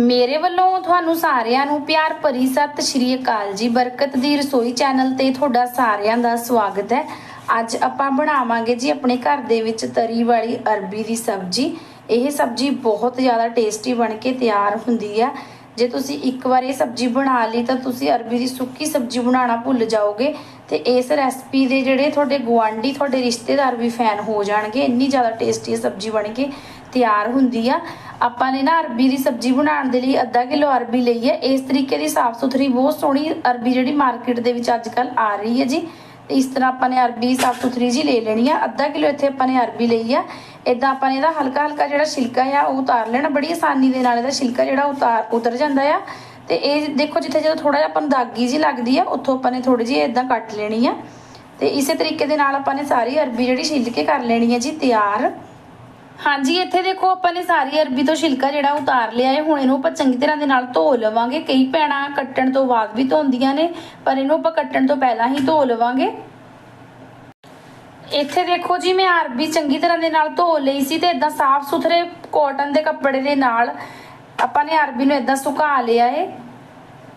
ਮੇਰੇ ਵੱਲੋਂ ਤੁਹਾਨੂੰ ਸਾਰਿਆਂ ਨੂੰ ਪਿਆਰ ਭਰੀ ਸਤਿ ਸ਼੍ਰੀ ਅਕਾਲ ਜੀ। ਬਰਕਤ ਦੀ ਰਸੋਈ ਚੈਨਲ ਤੇ ਤੁਹਾਡਾ ਸਾਰਿਆਂ ਦਾ ਸਵਾਗਤ ਹੈ। ਅੱਜ ਆਪਾਂ ਬਣਾਵਾਂਗੇ ਜੀ ਆਪਣੇ ਘਰ ਦੇ ਵਿੱਚ ਤਰੀ ਵਾਲੀ ਅਰਬੀ ਦੀ ਸਬਜ਼ੀ। ਇਹ ਸਬਜ਼ੀ ਬਹੁਤ ਜ਼ਿਆਦਾ ਟੇਸਟੀ ਬਣ ਕੇ ਤਿਆਰ ਹੁੰਦੀ ਆ। ਜੇ ਤੁਸੀਂ ਇੱਕ ਵਾਰ ਇਹ ਸਬਜ਼ੀ ਬਣਾ ਲਈ ਤਾਂ ਤੁਸੀਂ ਅਰਬੀ ਦੀ ਸੁੱਕੀ ਸਬਜ਼ੀ ਬਣਾਉਣਾ ਭੁੱਲ ਜਾਓਗੇ ਤੇ ਇਸ ਰੈਸਪੀ ਦੇ ਜਿਹੜੇ ਤੁਹਾਡੇ ਗੁਆਂਢੀ, ਤੁਹਾਡੇ ਰਿਸ਼ਤੇਦਾਰ ਵੀ ਫੈਨ ਹੋ ਜਾਣਗੇ। ਇੰਨੀ ਜ਼ਿਆਦਾ ਟੇਸਟੀ ਸਬਜ਼ੀ ਬਣ ਕੇ ਤਿਆਰ ਹੁੰਦੀ ਆ। ਆਪਾਂ ਨੇ ਨਾ ਅਰਬੀ ਦੀ ਸਬਜ਼ੀ ਬਣਾਉਣ ਦੇ ਲਈ ਅੱਧਾ ਕਿਲੋ ਅਰਬੀ ਲਈ ਹੈ। ਇਸ ਤਰੀਕੇ ਦੀ ਸਾਫ਼ ਸੁਥਰੀ ਬਹੁਤ ਸੋਹਣੀ ਅਰਬੀ ਜਿਹੜੀ ਮਾਰਕੀਟ ਦੇ ਵਿੱਚ ਅੱਜ ਕੱਲ ਆ ਰਹੀ ਹੈ ਜੀ। ਤੇ ਇਸ ਤਰ੍ਹਾਂ ਆਪਾਂ ਨੇ ਅਰਬੀ ਸਾਫ਼ ਸੁਥਰੀ ਜੀ ਲੈ ਲੈਣੀ ਆ। ਅੱਧਾ ਕਿਲੋ ਇੱਥੇ ਆਪਾਂ ਨੇ ਅਰਬੀ ਲਈ ਆ। ਇਦਾਂ ਆਪਾਂ ਨੇ ਇਹਦਾ ਹਲਕਾ ਹਲਕਾ ਜਿਹੜਾ ਛਿਲਕਾ ਆ, ਉਹ ਉਤਾਰ ਲੈਣਾ। ਬੜੀ ਆਸਾਨੀ ਦੇ ਨਾਲ ਇਹਦਾ ਛਿਲਕਾ ਜਿਹੜਾ ਉਤਾਰ ਉਤਰ ਜਾਂਦਾ ਆ। ਤੇ ਇਹ ਦੇਖੋ ਜਿੱਥੇ ਜਦੋਂ ਥੋੜਾ ਜਿਹਾ ਆਪਾਂ ਨੂੰ ਦਾਗੀ ਜੀ ਲੱਗਦੀ ਆ, ਉੱਥੋਂ ਆਪਾਂ ਨੇ ਥੋੜੀ ਜਿਹੀ ਇਦਾਂ ਕੱਟ ਲੈਣੀ ਆ। ਤੇ ਇਸੇ ਤਰੀਕੇ ਦੇ ਨਾਲ ਆਪਾਂ ਨੇ ਸਾਰੀ ਅਰਬੀ ਜਿਹੜੀ ਛਿੱਲ ਕੇ ਕਰ ਲੈਣੀ ਹੈ ਜੀ ਤਿਆਰ। ਹਾਂਜੀ, ਇੱਥੇ ਦੇਖੋ ਆਪਾਂ ਨੇ ਸਾਰੀ ਅਰਬੀ ਤੋਂ ਛਿਲਕਾ ਜਿਹੜਾ ਉਤਾਰ ਲਿਆ ਹੈ। ਹੁਣ ਇਹਨੂੰ ਆਪਾਂ ਚੰਗੀ ਤਰ੍ਹਾਂ ਦੇ ਨਾਲ ਧੋ ਲਵਾਂਗੇ। ਕਈ ਭੈਣਾਂ ਕੱਟਣ ਤੋਂ ਬਾਅਦ ਵੀ ਧੋਂਦੀਆਂ ਨੇ, ਪਰ ਇਹਨੂੰ ਆਪਾਂ ਕੱਟਣ ਤੋਂ ਪਹਿਲਾਂ ਹੀ ਧੋ ਲਵਾਂਗੇ। ਇੱਥੇ ਦੇਖੋ ਜੀ, ਮੈਂ ਅਰਬੀ ਚੰਗੀ ਤਰ੍ਹਾਂ ਦੇ ਨਾਲ ਧੋ ਲਈ ਸੀ ਤੇ ਇਦਾਂ ਸਾਫ਼ ਸੁਥਰੇ ਕਾਟਨ ਦੇ ਕੱਪੜੇ ਦੇ ਨਾਲ ਆਪਾਂ ਨੇ ਅਰਬੀ ਨੂੰ ਇਦਾਂ ਸੁਕਾ ਲਿਆ ਏ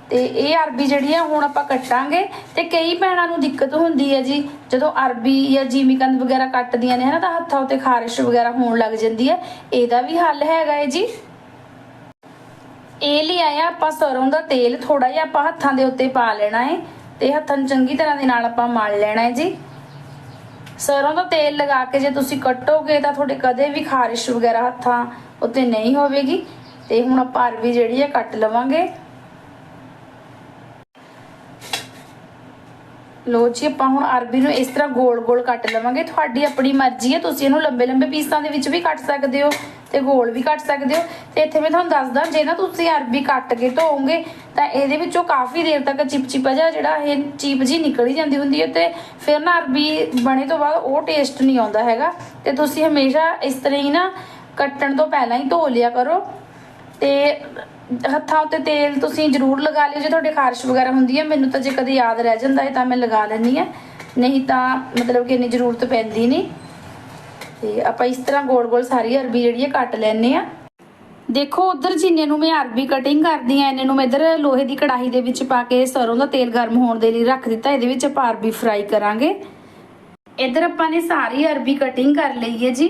ਤੇ ਇਹ ਅਰਬੀ ਜਿਹੜੀ ਆ ਹੁਣ ਆਪਾਂ ਕੱਟਾਂਗੇ ਤੇ ਕਈ ਭੈਣਾਂ ਨੂੰ ਦਿੱਕਤ ਹੁੰਦੀ ਹੈ ਜੀ। ਜਦੋਂ ਅਰਬੀ ਜਾਂ ਜੀਮੀਕੰਦ ਵਗੈਰਾ ਕੱਟਦੀਆਂ ਨੇ, ਹਨਾ, ਤਾਂ ਹੱਥਾਂ ਉੱਤੇ ਖਾਰਿਸ਼ ਵਗੈਰਾ ਹੋਣ ਲੱਗ ਜਾਂਦੀ ਹੈ। ਇਹਦਾ ਵੀ ਹੱਲ ਹੈਗਾ ਹੈ ਜੀ। ਇਹ ਲਈ ਆਇਆ ਆਪਾਂ ਸਰੋਂ ਦਾ ਤੇਲ ਥੋੜਾ ਜਿਹਾ ਆਪਾਂ ਹੱਥਾਂ ਦੇ ਉੱਤੇ ਪਾ ਲੈਣਾ ਹੈ ਤੇ ਹੱਥਾਂ ਨੂੰ ਚੰਗੀ ਤਰ੍ਹਾਂ ਦੇ ਨਾਲ ਆਪਾਂ ਮਲ ਲੈਣਾ ਹੈ ਜੀ। ਸਰੋਂ ਦਾ ਤੇਲ ਲਗਾ ਕੇ ਜੇ ਤੁਸੀਂ ਕੱਟੋਗੇ ਤਾਂ ਤੁਹਾਡੇ ਕਦੇ ਵੀ ਖਾਰਿਸ਼ ਵਗੈਰਾ ਹੱਥਾਂ ਉੱਤੇ ਨਹੀਂ ਹੋਵੇਗੀ। ਤੇ ਹੁਣ ਆਪਾਂ ਅਰਬੀ ਜਿਹੜੀ ਹੈ ਕੱਟ ਲਵਾਂਗੇ। ਲੋ ਜੀ, ਆਪਾਂ ਹੁਣ ਅਰਬੀ ਨੂੰ ਇਸ ਤਰ੍ਹਾਂ ਗੋਲ-ਗੋਲ ਕੱਟ ਲਵਾਂਗੇ। ਤੁਹਾਡੀ ਆਪਣੀ ਮਰਜ਼ੀ ਹੈ, ਤੁਸੀਂ ਇਹਨੂੰ ਲੰਬੇ-ਲੰਬੇ ਪੀਸਾਂ ਦੇ ਵਿੱਚ ਵੀ ਕੱਟ ਸਕਦੇ ਹੋ ਤੇ ਗੋਲ ਵੀ ਕੱਟ ਸਕਦੇ ਹੋ। ਤੇ ਇੱਥੇ ਮੈਂ ਤੁਹਾਨੂੰ ਦੱਸਦਾ, ਜੇ ਨਾ ਤੁਸੀਂ ਅਰਬੀ ਕੱਟ ਕੇ ਧੋਓਗੇ ਤਾਂ ਇਹਦੇ ਵਿੱਚੋਂ ਕਾਫੀ ਦੇਰ ਤੱਕ ਚਿਪਚਿਪਾ ਜਿਹਾ ਜਿਹੜਾ ਇਹ ਚੀਪ ਜੀ ਨਿਕਲ ਹੀ ਜਾਂਦੀ ਹੁੰਦੀ ਹੈ ਤੇ ਫਿਰ ਨਾ ਅਰਬੀ ਬਣੇ ਤੋਂ ਬਾਅਦ ਉਹ ਟੇਸਟ ਨਹੀਂ ਆਉਂਦਾ ਹੈਗਾ। ਤੇ ਤੁਸੀਂ ਹਮੇਸ਼ਾ ਇਸ ਤਰ੍ਹਾਂ ਹੀ ਨਾ ਕੱਟਣ ਤੋਂ ਪਹਿਲਾਂ ਹੀ ਧੋ ਲਿਆ ਕਰੋ। ਤੇ ਹੱਥਾਂ ਉੱਤੇ ਤੇਲ ਤੁਸੀਂ ਜ਼ਰੂਰ ਲਗਾ ਲਿਓ, ਜੇ ਤੁਹਾਡੇ ਖਾਰਸ਼ ਵਗੈਰਾ ਹੁੰਦੀ ਹੈ, ਮੈਨੂੰ ਤਾਂ ਜੇ ਕਦੇ ਯਾਦ ਰਹਿ ਜਾਂਦਾ ਹੈ ਤਾਂ ਮੈਂ ਲਗਾ ਲੈਂਦੀ ਹਾਂ। ਨਹੀਂ ਤਾਂ ਮਤਲਬ ਕਿ ਇੰਨੀ ਜ਼ਰੂਰਤ ਪੈਂਦੀ ਨਹੀਂ। ਤੇ ਆਪਾਂ ਇਸ ਤਰ੍ਹਾਂ ਗੋਲ-ਗੋਲ ਸਾਰੀ ਅਰਬੀ ਜਿਹੜੀ ਹੈ ਕੱਟ ਲੈਣੇ ਆ ਦੇਖੋ, ਉਧਰ ਜਿੰਨੇ ਨੂੰ ਮੈਂ ਅਰਬੀ ਕਟਿੰਗ ਕਰਦੀ ਆ ਇਹਨੇ ਨੂੰ ਮੈਂ ਇਧਰ ਲੋਹੇ ਦੀ ਕੜਾਹੀ ਦੇ ਵਿੱਚ ਪਾ ਕੇ ਸਰੋਂ ਦਾ ਤੇਲ ਗਰਮ ਹੋਣ ਦੇ ਲਈ ਰੱਖ ਦਿੱਤਾ, ਇਹਦੇ ਵਿੱਚ ਆਪਾਂ ਅਰਬੀ ਫਰਾਈ ਕਰਾਂਗੇ। ਇਧਰ ਆਪਾਂ ਨੇ ਸਾਰੀ ਅਰਬੀ ਕਟਿੰਗ ਕਰ ਲਈ ਹੈ ਜੀ।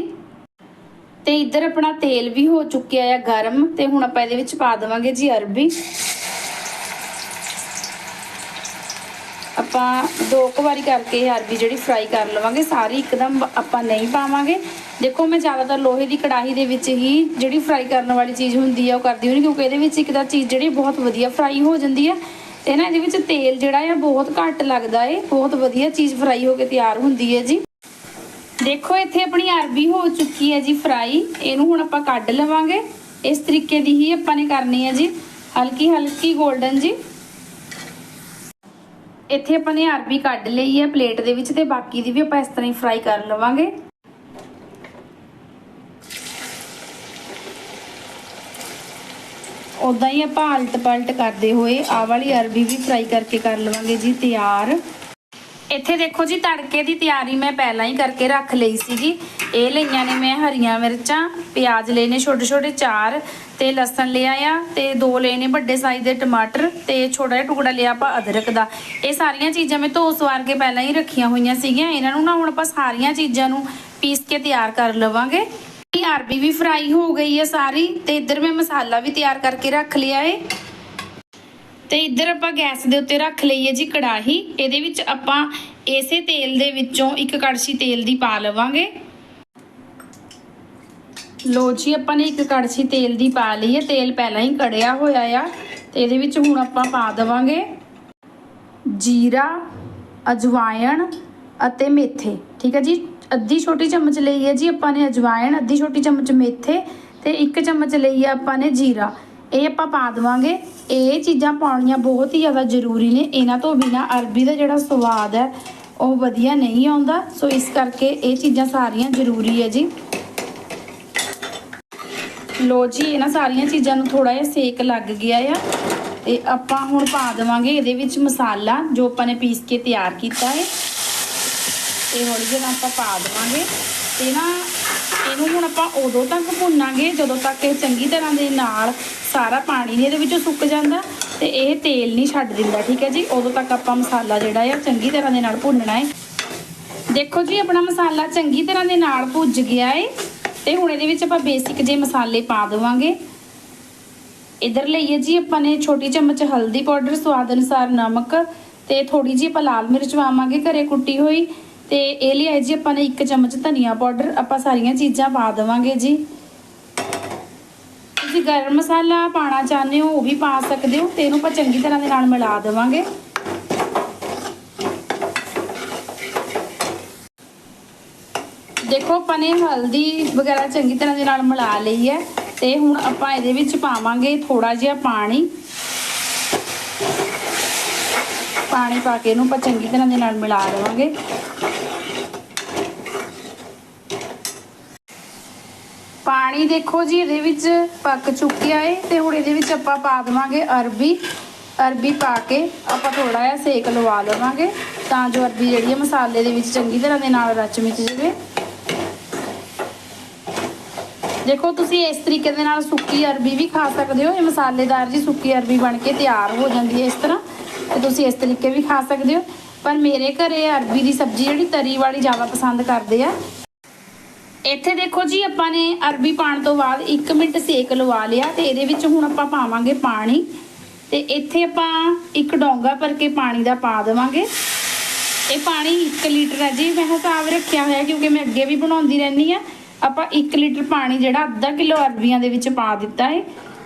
ਤੇ ਇੱਧਰ ਆਪਣਾ ਤੇਲ ਵੀ ਹੋ ਚੁੱਕਿਆ ਆ ਗਰਮ ਤੇ ਹੁਣ ਆਪਾਂ ਇਹਦੇ ਵਿੱਚ ਪਾ ਦੇਵਾਂਗੇ ਜੀ ਅਰਬੀ। ਆਪਾਂ ਦੋ ਕੁ ਵਾਰੀ ਕਰਕੇ ਇਹ ਅਰਬੀ ਜਿਹੜੀ ਫਰਾਈ ਕਰ ਲਵਾਂਗੇ, ਸਾਰੀ ਇੱਕਦਮ ਆਪਾਂ ਨਹੀਂ ਪਾਵਾਂਗੇ। ਦੇਖੋ ਮੈਂ ਜ਼ਿਆਦਾਤਰ ਲੋਹੇ ਦੀ ਕੜਾਹੀ ਦੇ ਵਿੱਚ ਹੀ ਜਿਹੜੀ ਫਰਾਈ ਕਰਨ ਵਾਲੀ ਚੀਜ਼ ਹੁੰਦੀ ਆ ਉਹ ਕਰਦੀ ਹੁੰਦੀ, ਕਿਉਂਕਿ ਇਹਦੇ ਵਿੱਚ ਇੱਕ ਤਾਂ ਚੀਜ਼ ਜਿਹੜੀ ਬਹੁਤ ਵਧੀਆ ਫਰਾਈ ਹੋ ਜਾਂਦੀ ਆ ਤੇ ਨਾ ਇਹਦੇ ਵਿੱਚ ਤੇਲ ਜਿਹੜਾ ਆ ਬਹੁਤ ਘੱਟ ਲੱਗਦਾ ਏ, ਬਹੁਤ ਵਧੀਆ ਚੀਜ਼ ਫਰਾਈ ਹੋ ਕੇ ਤਿਆਰ ਹੁੰਦੀ ਹੈ ਜੀ। ਦੇਖੋ, ਇੱਥੇ ਆਪਣੀ ਅਰਬੀ ਹੋ ਚੁੱਕੀ ਹੈ ਜੀ ਫਰਾਈ ਇਹਨੂੰ ਹੁਣ ਆਪਾਂ ਕੱਢ ਲਵਾਂਗੇ। ਇਸ ਤਰੀਕੇ ਦੀ ਹੀ ਆਪਾਂ ਨੇ ਕਰਨੀ ਹੈ ਜੀ। ਹਲਕੀ ਹਲਕੀ 골ਡਨ ਜੀ। ਇੱਥੇ ਆਪਾਂ ਨੇ ਅਰਬੀ ਕੱਢ ਲਈ ਹੈ ਪਲੇਟ ਦੇ ਵਿੱਚ ਤੇ ਬਾਕੀ ਦੀ ਵੀ ਆਪਾਂ ਇਸ ਤਰ੍ਹਾਂ ਹੀ ਫਰਾਈ ਕਰ ਲਵਾਂਗੇ। ਉਦਾਂ ਹੀ ਆਪਾਂ ਅਲਟ ਪਲਟ ਕਰਦੇ ਹੋਏ ਆ ਵਾਲੀ ਅਰਬੀ ਵੀ ਫਰਾਈ ਕਰਕੇ ਕਰ ਲਵਾਂਗੇ ਜੀ, ਤਿਆਰ। ਇੱਥੇ ਦੇਖੋ ਜੀ, ਤੜਕੇ ਦੀ ਤਿਆਰੀ ਮੈਂ ਪਹਿਲਾਂ ਹੀ ਕਰਕੇ ਰੱਖ ਲਈ ਸੀਗੀ। ਇਹ ਲਈਆਂ ਨੇ ਮੈਂ ਹਰੀਆਂ ਮਿਰਚਾਂ, ਪਿਆਜ਼ ਲਏ ਨੇ ਛੋਟੇ ਛੋਟੇ ਚਾਰ ਤੇ ਲਸਣ ਲਿਆ ਆ ਤੇ ਦੋ ਲਏ ਨੇ ਵੱਡੇ ਸਾਈਜ਼ ਦੇ ਟਮਾਟਰ ਤੇ ਛੋਟਾ ਜਿਹਾ ਟੁਕੜਾ ਲਿਆ ਆਪਾਂ ਅਦਰਕ ਦਾ। ਇਹ ਸਾਰੀਆਂ ਚੀਜ਼ਾਂ ਮੈਂ ਧੋ ਸਵਾਰ ਕੇ ਪਹਿਲਾਂ ਹੀ ਰੱਖੀਆਂ ਹੋਈਆਂ ਸੀਗੀਆਂ। ਇਹਨਾਂ ਨੂੰ ਨਾ ਹੁਣ ਆਪਾਂ ਸਾਰੀਆਂ ਚੀਜ਼ਾਂ ਨੂੰ ਪੀਸ ਕੇ ਤਿਆਰ ਕਰ ਲਵਾਂਗੇ। ਇਹ ਅਰਬੀ ਵੀ ਫਰਾਈ ਹੋ ਗਈ ਹੈ ਸਾਰੀ ਤੇ ਇੱਧਰ ਮੈਂ ਮਸਾਲਾ ਵੀ ਤਿਆਰ ਕਰਕੇ ਰੱਖ ਲਿਆ ਏ। ਤੇ ਇੱਧਰ ਆਪਾਂ ਗੈਸ ਦੇ ਉੱਤੇ ਰੱਖ ਲਈਏ ਜੀ ਕੜਾਹੀ। ਇਹਦੇ ਵਿੱਚ ਆਪਾਂ ਇਸੇ ਤੇਲ ਦੇ ਵਿੱਚੋਂ ਇੱਕ ਕੜਛੀ ਤੇਲ ਦੀ ਪਾ ਲਵਾਂਗੇ। ਲੋ ਜੀ, ਆਪਾਂ ਨੇ ਇੱਕ ਕੜਛੀ ਤੇਲ ਦੀ ਪਾ ਲਈ ਹੈ। ਤੇਲ ਪਹਿਲਾਂ ਹੀ ਕੜਿਆ ਹੋਇਆ ਆ ਤੇ ਇਹਦੇ ਵਿੱਚ ਹੁਣ ਆਪਾਂ ਪਾ ਦੇਵਾਂਗੇ ਜੀਰਾ, ਅਜਵਾਇਣ ਅਤੇ ਮੇਥੇ। ਠੀਕ ਹੈ ਜੀ? ਅੱਧੀ ਛੋਟੀ ਚਮਚ ਲਈ ਹੈ ਜੀ ਆਪਾਂ ਨੇ ਅਜਵਾਇਣ, ਅੱਧੀ ਛੋਟੀ ਚਮਚ ਮੇਥੇ ਤੇ ਇੱਕ ਚਮਚ ਲਈ ਹੈ ਆਪਾਂ ਨੇ ਜੀਰਾ। ਇਹ ਆਪਾਂ ਪਾ ਦੇਵਾਂਗੇ। ਇਹ ਚੀਜ਼ਾਂ ਪਾਉਣੀਆਂ ਬਹੁਤ ਹੀ ਜ਼ਿਆਦਾ ਜ਼ਰੂਰੀ ਨੇ। ਇਹਨਾਂ ਤੋਂ ਬਿਨਾ ਅਰਬੀ ਦਾ ਜਿਹੜਾ ਸਵਾਦ ਹੈ, ਉਹ ਵਧੀਆ ਨਹੀਂ ਆਉਂਦਾ। ਸੋ ਇਸ ਕਰਕੇ ਇਹ ਚੀਜ਼ਾਂ ਸਾਰੀਆਂ ਜ਼ਰੂਰੀ ਹੈ ਜੀ। ਲੋ ਜੀ, ਇਹਨਾਂ ਸਾਰੀਆਂ ਚੀਜ਼ਾਂ ਨੂੰ ਥੋੜਾ ਜਿਹਾ ਸੇਕ ਲੱਗ ਗਿਆ ਆ। ਤੇ ਆਪਾਂ ਹੁਣ ਪਾ ਦੇਵਾਂਗੇ ਇਹਦੇ ਵਿੱਚ ਮਸਾਲਾ, ਜੋ ਆਪਾਂ ਨੇ ਪੀਸ ਕੇ ਤਿਆਰ ਕੀਤਾ ਹੈ। ਤੇ ਹੌਲੀ ਜਿਹੀ ਆਪਾਂ ਪਾ ਦੇਵਾਂਗੇ। ਤੇ ਨਾ, ਇਹਨੂੰ ਹੁਣ ਆਪਾਂ ਉਦੋਂ ਤੱਕ ਭੁੰਨਾਂਗੇ, ਜਦੋਂ ਤੱਕ ਇਹ ਚੰਗੀ ਤਰ੍ਹਾਂ ਦੇ ਨਾਲ ਸਾਰਾ ਪਾਣੀ ਨਹੀਂ ਇਹਦੇ ਵਿੱਚੋਂ ਸੁੱਕ ਜਾਂਦਾ ਤੇ ਇਹ ਤੇਲ ਨਹੀਂ ਛੱਡ ਦਿੰਦਾ, ਠੀਕ ਹੈ ਜੀ? ਉਦੋਂ ਤੱਕ ਆਪਾਂ ਮਸਾਲਾ ਜਿਹੜਾ ਆ ਚੰਗੀ ਤਰ੍ਹਾਂ ਦੇ ਨਾਲ ਭੁੰਨਣਾ ਹੈ। ਦੇਖੋ ਜੀ, ਆਪਣਾ ਮਸਾਲਾ ਚੰਗੀ ਤਰ੍ਹਾਂ ਦੇ ਨਾਲ ਭੁੱਜ ਗਿਆ ਏ ਤੇ ਹੁਣ ਇਹਦੇ ਵਿੱਚ ਆਪਾਂ ਬੇਸਿਕ ਜੇ ਮਸਾਲੇ ਪਾ ਦੇਵਾਂਗੇ। ਇਧਰ ਲਈਏ ਜੀ, ਆਪਾਂ ਨੇ ਛੋਟੀ ਚਮਚ ਹਲਦੀ ਪਾਊਡਰ, ਸਵਾਦ ਅਨੁਸਾਰ ਨਮਕ ਤੇ ਥੋੜੀ ਜਿਹੀ ਆਪਾਂ ਲਾਲ ਮਿਰਚ ਪਾਵਾਂਗੇ ਘਰੇ ਕੁੱਟੀ ਹੋਈ ਤੇ ਇਹ ਲਿਆਏ ਜੀ ਆਪਾਂ ਨੇ ਇੱਕ ਚਮਚ ਧਨੀਆ ਪਾਊਡਰ। ਆਪਾਂ ਸਾਰੀਆਂ ਚੀਜ਼ਾਂ ਪਾ ਦੇਵਾਂਗੇ ਜੀ। ਤੁਸੀਂ ਗਰਮ ਮਸਾਲਾ ਪਾਣਾ ਚਾਹੁੰਦੇ ਹੋ, ਉਹ ਵੀ ਪਾ ਸਕਦੇ ਹੋ, ਤੇ ਇਹਨੂੰ ਆਪਾਂ ਚੰਗੀ ਤਰ੍ਹਾਂ ਦੇ ਨਾਲ ਮਿਲਾ ਦੇਵਾਂਗੇ। ਦੇਖੋ, ਆਪਾਂ ਨੇ ਹਲਦੀ ਵਗੈਰਾ ਚੰਗੀ ਤਰ੍ਹਾਂ ਦੇ ਨਾਲ ਮਿਲਾ ਲਈ ਹੈ, ਤੇ ਹੁਣ ਆਪਾਂ ਇਹਦੇ ਵਿੱਚ ਪਾਵਾਂਗੇ ਥੋੜਾ ਜਿਹਾ ਪਾਣੀ। ਪਾਣੀ ਪਾ ਕੇ ਇਹਨੂੰ ਆਪਾਂ ਚੰਗੀ ਤਰ੍ਹਾਂ ਦੇ ਨਾਲ ਮਿਲਾ ਦੇਵਾਂਗੇ। ਪਾਣੀ ਦੇਖੋ ਜੀ, ਇਹਦੇ ਵਿੱਚ ਪੱਕ ਚੁੱਕਿਆ ਏ ਤੇ ਹੁਣ ਇਹਦੇ ਵਿੱਚ ਆਪਾਂ ਪਾ ਦੇਵਾਂਗੇ ਅਰਬੀ। ਅਰਬੀ ਪਾ ਕੇ ਆਪਾਂ ਥੋੜਾ ਜਿਹਾ ਸੇਕ ਲਵਾ ਲਵਾਂਗੇ ਤਾਂ ਜੋ ਅਰਬੀ ਜਿਹੜੀ ਹੈ ਮਸਾਲੇ ਦੇ ਵਿੱਚ ਚੰਗੀ ਤਰ੍ਹਾਂ ਦੇ ਨਾਲ ਰਚ ਮਿਚ ਜਾਵੇ। ਦੇਖੋ, ਤੁਸੀਂ ਇਸ ਤਰੀਕੇ ਦੇ ਨਾਲ ਸੁੱਕੀ ਅਰਬੀ ਵੀ ਖਾ ਸਕਦੇ ਹੋ। ਇਹ ਮਸਾਲੇਦਾਰ ਜੀ ਸੁੱਕੀ ਅਰਬੀ ਬਣ ਕੇ ਤਿਆਰ ਹੋ ਜਾਂਦੀ ਹੈ ਇਸ ਤਰ੍ਹਾਂ ਤੇ ਤੁਸੀਂ ਇਸ ਤਰੀਕੇ ਵੀ ਖਾ ਸਕਦੇ ਹੋ। ਪਰ ਮੇਰੇ ਘਰੇ ਅਰਬੀ ਦੀ ਸਬਜ਼ੀ ਜਿਹੜੀ ਤਰੀ ਵਾਲੀ ਜ਼ਿਆਦਾ ਪਸੰਦ ਕਰਦੇ ਆ। ਇੱਥੇ ਦੇਖੋ ਜੀ, ਆਪਾਂ ਨੇ ਅਰਬੀ ਪਾਣ ਤੋਂ ਬਾਅਦ 1 ਮਿੰਟ ਸੇਕ ਲਵਾ ਲਿਆ ਤੇ ਇਹਦੇ ਵਿੱਚ ਹੁਣ ਆਪਾਂ ਪਾਵਾਂਗੇ ਪਾਣੀ। ਤੇ ਇੱਥੇ ਆਪਾਂ ਇੱਕ ਡੋਂਗਾ ਭਰ ਕੇ ਪਾਣੀ ਦਾ ਪਾ ਦੇਵਾਂਗੇ। ਇਹ ਪਾਣੀ 1 ਲੀਟਰ ਹੈ ਜੀ, ਮੈਂ ਹਿਸਾਬ ਰੱਖਿਆ ਹੋਇਆ ਕਿਉਂਕਿ ਮੈਂ ਅੱਗੇ ਵੀ ਬਣਾਉਂਦੀ ਰਹਿੰਦੀ ਆ ਆਪਾਂ 1 ਲੀਟਰ ਪਾਣੀ ਜਿਹੜਾ ਅੱਧਾ ਕਿਲੋ ਅਰਬੀਆਂ ਦੇ ਵਿੱਚ ਪਾ ਦਿੱਤਾ ਹੈ।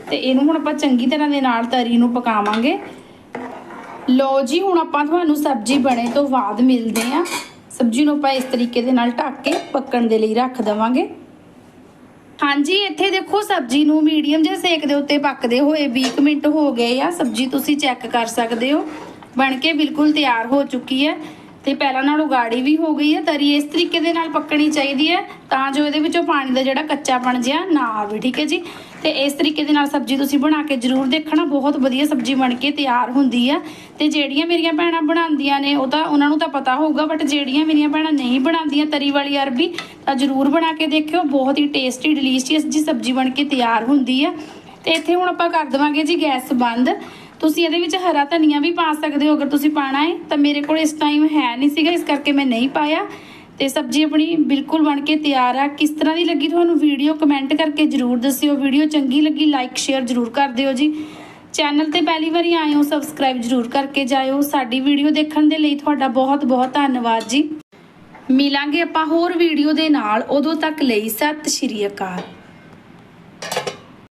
ਤੇ ਇਹਨੂੰ ਹੁਣ ਆਪਾਂ ਚੰਗੀ ਤਰ੍ਹਾਂ ਦੇ ਨਾਲ ਤਰੀ ਨੂੰ ਪਕਾਵਾਂਗੇ। ਲੋ ਜੀ, ਹੁਣ ਆਪਾਂ ਤੁਹਾਨੂੰ ਸਬਜ਼ੀ ਬਣੇ ਤੋਂ ਬਾਅਦ ਮਿਲਦੇ ਆ ਸਬਜ਼ੀ ਨੂੰ ਆਪਾਂ ਇਸ ਤਰੀਕੇ ਦੇ ਨਾਲ ਢੱਕ ਕੇ ਪੱਕਣ ਦੇ ਲਈ ਰੱਖ ਦੇਵਾਂਗੇ। ਹਾਂਜੀ, ਇੱਥੇ ਦੇਖੋ ਸਬਜ਼ੀ ਨੂੰ ਮੀਡੀਅਮ ਜਿਹੇ ਸੇਕ ਦੇ ਉੱਤੇ ਪੱਕਦੇ ਹੋਏ 20 ਮਿੰਟ ਹੋ ਗਏ ਆ। ਸਬਜ਼ੀ ਤੁਸੀਂ ਚੈੱਕ ਕਰ ਸਕਦੇ ਹੋ। ਬਣ ਕੇ ਬਿਲਕੁਲ ਤਿਆਰ ਹੋ ਚੁੱਕੀ ਹੈ ਤੇ ਪਹਿਲਾਂ ਨਾਲੋਂ ਗਾੜੀ ਵੀ ਹੋ ਗਈ ਹੈ। ਤਰੀ ਇਸ ਤਰੀਕੇ ਦੇ ਨਾਲ ਪੱਕਣੀ ਚਾਹੀਦੀ ਹੈ ਤਾਂ ਜੋ ਇਹਦੇ ਵਿੱਚੋਂ ਪਾਣੀ ਦਾ ਜਿਹੜਾ ਕੱਚਾਪਣ ਜਿਹਾ ਨਾ ਆਵੇ। ਠੀਕ ਹੈ ਜੀ? ਤੇ ਇਸ ਤਰੀਕੇ ਦੇ ਨਾਲ ਸਬਜ਼ੀ ਤੁਸੀਂ ਬਣਾ ਕੇ ਜ਼ਰੂਰ ਦੇਖਣਾ। ਬਹੁਤ ਵਧੀਆ ਸਬਜ਼ੀ ਬਣ ਕੇ ਤਿਆਰ ਹੁੰਦੀ ਆ। ਤੇ ਜਿਹੜੀਆਂ ਮੇਰੀਆਂ ਭੈਣਾਂ ਬਣਾਉਂਦੀਆਂ ਨੇ, ਉਹ ਤਾਂ ਉਹਨਾਂ ਨੂੰ ਤਾਂ ਪਤਾ ਹੋਊਗਾ ਬਟ ਜਿਹੜੀਆਂ ਮੇਰੀਆਂ ਭੈਣਾਂ ਨਹੀਂ ਬਣਾਉਂਦੀਆਂ ਤਰੀ ਵਾਲੀ ਅਰਬੀ, ਤਾਂ ਜ਼ਰੂਰ ਬਣਾ ਕੇ ਦੇਖਿਓ। ਬਹੁਤ ਹੀ ਟੇਸਟੀ ਡਿਲੀਸ਼ੀਅਸ ਜੀ ਸਬਜ਼ੀ ਬਣ ਕੇ ਤਿਆਰ ਹੁੰਦੀ ਆ। ਤੇ ਇੱਥੇ ਹੁਣ ਆਪਾਂ ਕਰ ਦੇਵਾਂਗੇ ਜੀ ਗੈਸ ਬੰਦ। ਤੁਸੀਂ ਇਹਦੇ ਵਿੱਚ ਹਰਾ ਧਨੀਆ ਵੀ ਪਾ ਸਕਦੇ ਹੋ। ਅਗਰ ਤੁਸੀਂ ਪਾਣਾ ਹੈ ਤਾਂ ਮੇਰੇ ਕੋਲ ਇਸ ਟਾਈਮ ਹੈ ਨਹੀਂ ਸੀਗਾ, ਇਸ ਕਰਕੇ ਮੈਂ ਨਹੀਂ ਪਾਇਆ। ਤੇ ਸਬਜ਼ੀ ਆਪਣੀ ਬਿਲਕੁਲ ਬਣ ਕੇ ਤਿਆਰ ਆ। ਕਿਸ ਤਰ੍ਹਾਂ ਦੀ ਲੱਗੀ ਤੁਹਾਨੂੰ ਵੀਡੀਓ ਕਮੈਂਟ ਕਰਕੇ ਜਰੂਰ ਦੱਸਿਓ। ਵੀਡੀਓ ਚੰਗੀ ਲੱਗੀ ਲਾਈਕ ਸ਼ੇਅਰ ਜਰੂਰ ਕਰ ਦਿਓ ਜੀ। ਚੈਨਲ ਤੇ ਪਹਿਲੀ ਵਾਰੀ ਆਏ ਹੋ ਸਬਸਕ੍ਰਾਈਬ ਜਰੂਰ ਕਰਕੇ ਜਾਇਓ। ਸਾਡੀ ਵੀਡੀਓ ਦੇਖਣ ਦੇ ਲਈ ਤੁਹਾਡਾ ਬਹੁਤ ਬਹੁਤ ਧੰਨਵਾਦ ਜੀ। ਮਿਲਾਂਗੇ ਆਪਾਂ ਹੋਰ ਵੀਡੀਓ ਦੇ ਨਾਲ। ਉਦੋਂ ਤੱਕ ਲਈ ਸਤਿ ਸ਼੍ਰੀ ਅਕਾਲ।